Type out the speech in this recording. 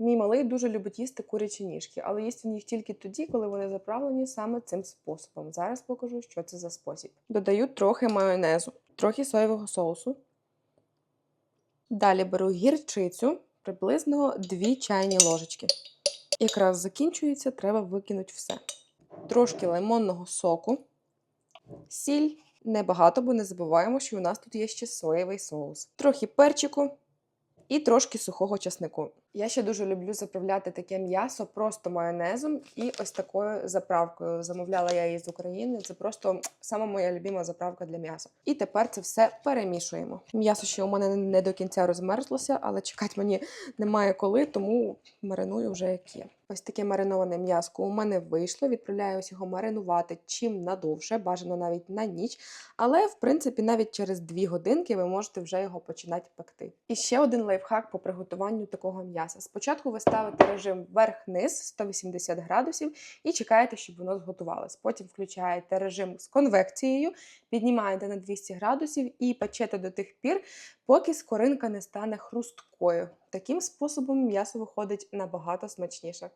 Мій малий дуже любить їсти курячі ніжки, але їсть він їх тільки тоді, коли вони заправлені саме цим способом. Зараз покажу, що це за спосіб. Додаю трохи майонезу, трохи соєвого соусу. Далі беру гірчицю, приблизно 2 чайні ложечки. Якраз закінчується, треба викинути все. Трошки лимонного соку, сіль. Небагато, бо не забуваємо, що у нас тут є ще соєвий соус. Трохи перчику і трошки сухого часнику. Я ще дуже люблю заправляти таке м'ясо просто майонезом і ось такою заправкою. Замовляла я її з України. Це просто сама моя любима заправка для м'яса. І тепер це все перемішуємо. М'ясо ще у мене не до кінця розмерзлося, але чекати мені немає коли, тому мариную вже як є. Ось таке мариноване м'яско у мене вийшло. Відправляю ось його маринувати чим надовше, бажано навіть на ніч. Але в принципі навіть через 2 годинки ви можете вже його починати пекти. І ще один лайфхак по приготуванню такого м'яса. Спочатку ви ставите режим вверх-низ 180 градусів і чекаєте, щоб воно зготувалось. Потім включаєте режим з конвекцією, піднімаєте на 200 градусів і печете до тих пір, поки скоринка не стане хрусткою. Таким способом м'ясо виходить набагато смачніше.